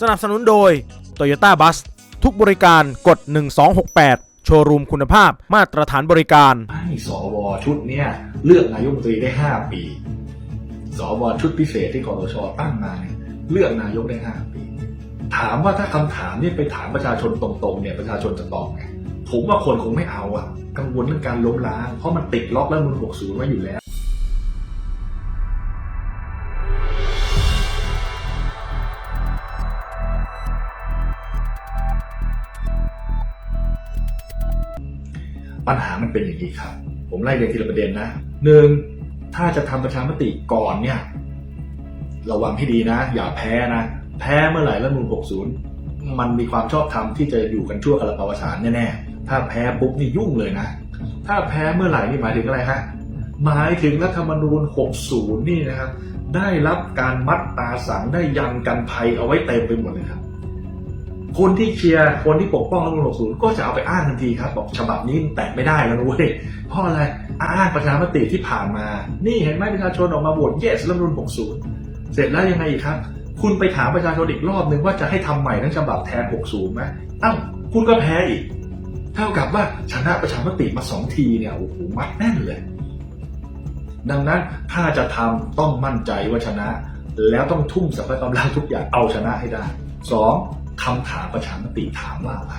สนับสนุนโดย Toyota Bus ทุกบริการกด 1268 โชว์รูมคุณภาพมาตรฐานบริการ ให้สวชุดเนี้ยเลือกนายกรัฐมนตรีได้ 5 ปี สวชุดพิเศษที่คอชตั้งมาเนี่ยเลือกนายกได้ 5 ปี ถามว่าถ้าคำถามนี้ไปถามประชาชนตรงๆเนี่ยประชาชนจะตอบไงผมว่าคนคงไม่เอาอะกังวลเรื่องการล้มล้างเพราะมันติดล็อกแล้วมัน60ไว้อยู่แล้ว ปัญหามันเป็นอย่างนี้ครับ ผมไล่เรียงทีละประเด็นนะหนึ่งถ้าจะทำประชามติก่อนเนี่ยระวังให้ดีนะ อย่าแพ้นะ แพ้เมื่อไหร่แล้วมูล60 มันมีความชอบธรรมที่จะอยู่กันชั่วกระปวสารแน่ๆ ถ้าแพ้ปุ๊บนี่ยุ่งเลยนะ ถ้าแพ้เมื่อไหร่นี่หมายถึงอะไรฮะ หมายถึงรัฐธรรมนูญ 60 นี่นะครับ ได้รับการมัดตาสังได้ยันกันภัยเอาไว้เต็มไปหมดเลยครับ คนที่เชียร์คนที่ปกป้องรัฐธรรมนูญ60 ก็จะเอาไปอ้างทันทีครับ บอกฉบับนี้แตะไม่ได้แล้วนะเว้ยเพราะอะไรอ้างประชามติที่ผ่านมา นี่เห็นไหมประชาชนออกมาโหวต yes รัฐธรรมนูญ60 เสร็จแล้วยังไงอีกครับ คุณไปถามประชาชนอีกรอบนึงว่าจะให้ทำใหม่ทั้งฉบับแทน 60ไหมอ้าคุณก็แพ้อีก เท่ากับว่าชนะประชามติมาสองทีเนี่ยโอ้โหมัดแน่นเลย ดังนั้นถ้าจะทำต้องมั่นใจว่าชนะ แล้วต้องทุ่มสรรพกำลังทุกอย่างเอาชนะให้ได้สอง คำถามประชามติถามว่าอะไร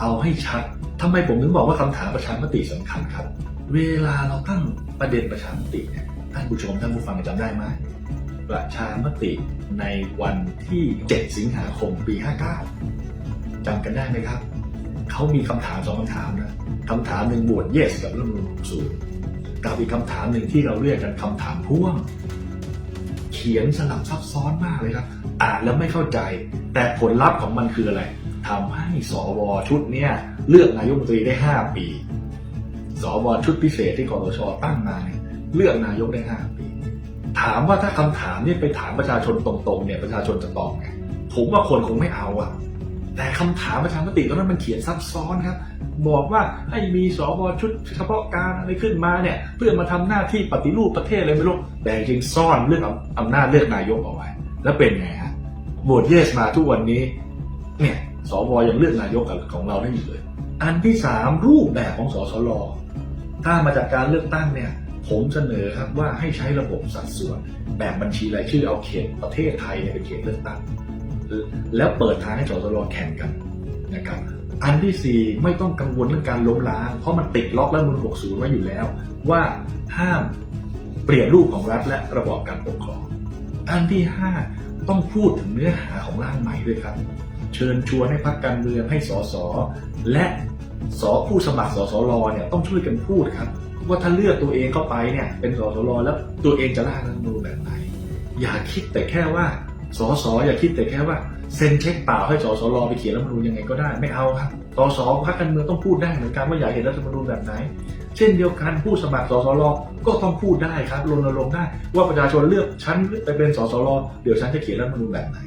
เอาให้ชัดทำไมผมถึงบอกว่าคำถามประชามติสำคัญครับ เวลาเราตั้งประเด็นประชามติเนี่ยท่านผู้ชมท่านผู้ฟังจำได้ไหมประชามติในวันที่ 7 สิงหาคมปี 59จำกันได้ไหมครับ เขามีคำถามสองคำถามนะคำถามหนึ่งบวช yes กับรัฐธรรมนูญ60กับอีกคำถามหนึ่งที่เราเรียกกันคำถามพ่วง เขียนสลับซับซ้อนมากเลยครับ อ่านแล้วไม่เข้าใจ แต่ผลลัพธ์ของมันคืออะไรทำให้สวชุดเนี้ยเลือกนายกรัฐมนตรีได้ 5 ปี สวชุดพิเศษที่คอสชตั้งมาเนี่ยเลือกนายกได้ 5 ปี ถามว่าถ้าคำถามนี้ไปถามประชาชนตรงๆเนี่ยประชาชนจะตอบไงผมว่าคนคงไม่เอาอะ แต่คำถามประชามติตอนนั้นมันเขียนซับซ้อนครับ บอกว่าให้มีสวชุดเฉพาะการอะไรขึ้นมาเนี่ยเพื่อมาทำหน้าที่ปฏิรูปประเทศอะไรไม่รู้แต่จริงซ่อนเรื่องอำนาจเลือกนายกเอาไว้ แล้วเป็นไงฮะโหวตเยสมาทุกวันนี้เนี่ยสวยังเลือกนายกของเราได้อยู่เลย อันที่สามรูปแบบของสสลถ้ามาจากการเลือกตั้งเนี่ยผมเสนอครับว่าให้ใช้ระบบสัดส่วน แบบบัญชีรายชื่อเอาเขตประเทศไทยเป็นเขตเลือกตั้ง แล้วเปิดทางให้สสลแข่งกันนะครับอันที่สี่ไม่ต้องกังวลเรื่องการล้มล้าง เพราะมันติดล็อกแล้วมัน60 ไว้อยู่แล้ว ว่าห้ามเปลี่ยนรูปของรัฐและระบอบการปกครอง อันที่ห้าต้องพูดถึงเนื้อหาของร่างใหม่ด้วยครับ เชิญชวนให้พรรคการเมืองให้สสและสผู้สมัครสสรเนี่ยต้องช่วยกันพูดครับ ว่าถ้าเลือกตัวเองเข้าไปเนี่ยเป็นสสรแล้วตัวเองจะร่างรัฐมนูญแบบไหน อย่าคิดแต่แค่ว่า สสอย่าคิดแต่แค่ว่าเซ็นเช็คเปล่าให้สสรอไปเขียนรัฐธรรมนูญยังไงก็ได้ไม่เอาครับสสพรรคการเมืองต้องพูดได้เหมือนกันว่าอยากเห็นรัฐมนูญแบบไหน เช่นเดียวกันผู้สมัครสสรก็ต้องพูดได้ครับรณรงค์ได้ ว่าประชาชนเลือกฉันไปเป็นสสรเดี๋ยวฉันจะเขียนรัฐมนูญแบบไหน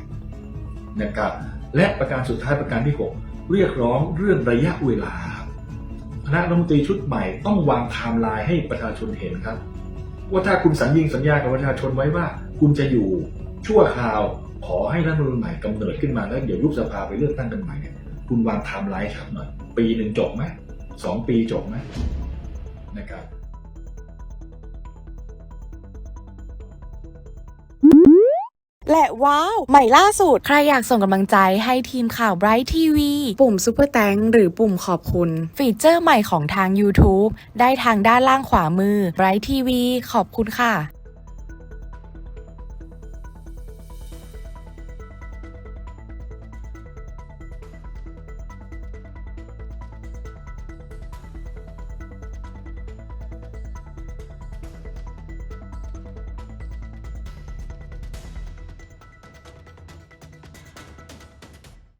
นะครับและประการสุดท้ายประการที่หกเรียกร้องเรื่องระยะเวลาคณะรัฐมนตรีชุดใหม่ต้องวางไทม์ไลน์ให้ประชาชนเห็นครับ ว่าถ้าคุณสัญญิงสัญญากับประชาชนไว้ว่า คุณจะอยู่ ชั่วคราวขอให้รัฐมนูญใหม่กำเนิดขึ้นมาแล้วเดี๋ยวยุบสภาไปเลือกตั้งกันใหม่เนี่ยคุณวางไทม์ไลน์ครับหน่อยปีหนึ่งจบไหมสองปีจบไหมนะครับและว้าว ใหม่ล่าสุด ใครอยากส่งกำลังใจให้ทีมข่าว Bright TV ปุ่ม Super t h a n k หรือปุ่มขอบคุณ ฟีเจอร์ใหม่ของทาง YouTube ได้ทางด้านล่างขวามือ Bright TV ขอบคุณค่ะ